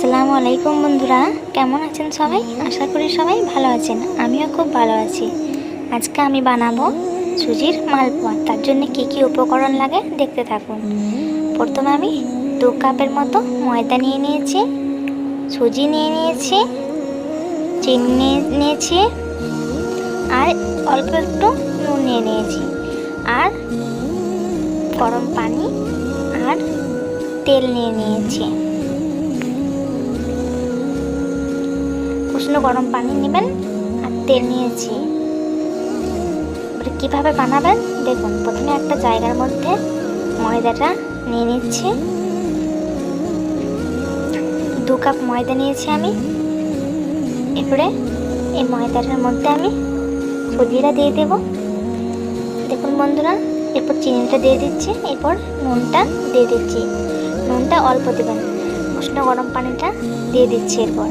আসসালামু আলাইকুম বন্ধুরা, কেমন আছেন সবাই? আশা করি সবাই ভালো আছেন, আমিও খুব ভালো আছি। আজকে আমি বানাবো সুজির মালপোয়া, তার জন্য কি কি উপকরণ লাগে দেখতে থাকুন। প্রথমে আমি দু কাপের মতো ময়দা নিয়ে নিয়েছি, সুজি নিয়ে নিয়েছি, চিনি নিয়ে নিয়েছি, আর অল্প একটু নুন নিয়ে নিয়েছি। আর গরম পানি আর তেল নিয়ে নিয়েছি। উষ্ণ গরম পানি নেবেন আর তেল নিয়েছি। এবারে কীভাবে বানাবেন? দেখুন, প্রথমে একটা জায়গার মধ্যে ময়দাটা নিয়ে নিচ্ছি। দু কাপ ময়দা নিয়েছি আমি। এরপরে এই ময়দাটার মধ্যে আমি সুজিটা দিয়ে দেব। দেখুন বন্ধুরা, এরপর চিনিটা দিয়ে দিচ্ছি, এরপর নুনটা দিয়ে দিচ্ছি। নুনটা অল্প দেবেন। উষ্ণ গরম পানিটা দিয়ে দিচ্ছি এরপর।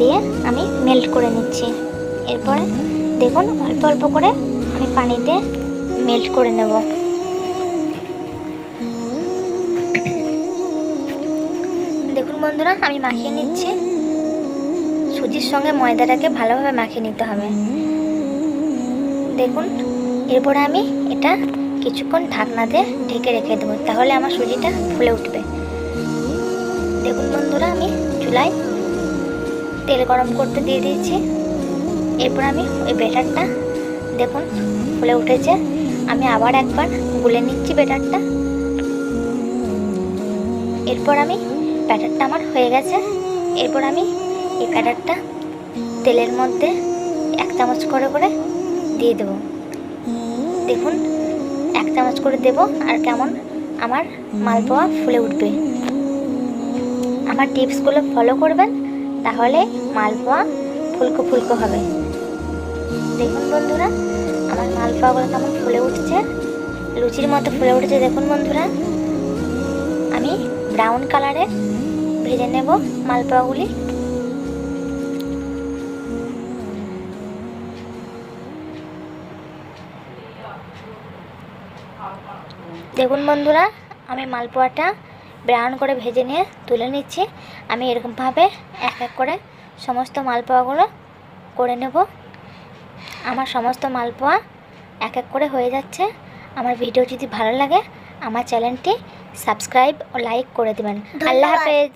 দিয়ে আমি মেল্ট করে নিচ্ছি। এরপরে দেখুন, অল্প অল্প করে আমি পানিতে মেল্ট করে নেব। দেখুন বন্ধুরা, আমি মাখিয়ে নিচ্ছি। সুজির সঙ্গে ময়দাটাকে ভালোভাবে মাখিয়ে নিতে হবে। দেখুন, এরপরে আমি এটা কিছুক্ষণ ঢাকনাতে ঢেকে রেখে দেবো, তাহলে আমার সুজিটা ফুলে উঠবে। দেখুন বন্ধুরা, আমি চুলায় তেল গরম করতে দিয়ে দিয়েছি। এরপর আমি ওই ব্যাটারটা দেখুন, ফুলে উঠেছে। আমি আবার একবার গুলে নিচ্ছি ব্যাটারটা। এরপর আমি ব্যাটারটা আমার হয়ে গেছে। এরপর আমি এই ব্যাটারটা তেলের মধ্যে এক চামচ করে করে দিয়ে দেবো। দেখুন, এক চামচ করে দেব আর কেমন আমার মালপোয়া ফুলে উঠবে। আমার টিপসগুলো ফলো করবেন। তাহলে মালপোয়া ফুলকো ফুলকো হবে। দেখুন বন্ধুরা, আমার মালপোয়াগুলো কেমন ফুলে উঠছে, লুচির মতো ফুলে উঠেছে। দেখুন বন্ধুরা, আমি ব্রাউন কালারে ভেজে নেব মালপোয়াগুলি। দেখুন বন্ধুরা, আমি মালপোয়াটা ব্রাউন করে ভেজে নিয়ে তুলে নিচ্ছি। আমি এরকমভাবে এক এক করে সমস্ত মালপোয়াগুলো করে নেব। আমার সমস্ত মালপোয়া এক এক করে হয়ে যাচ্ছে। আমার ভিডিও যদি ভালো লাগে আমার চ্যানেলটি সাবস্ক্রাইব ও লাইক করে দেবেন। আল্লাহ হাফেজ।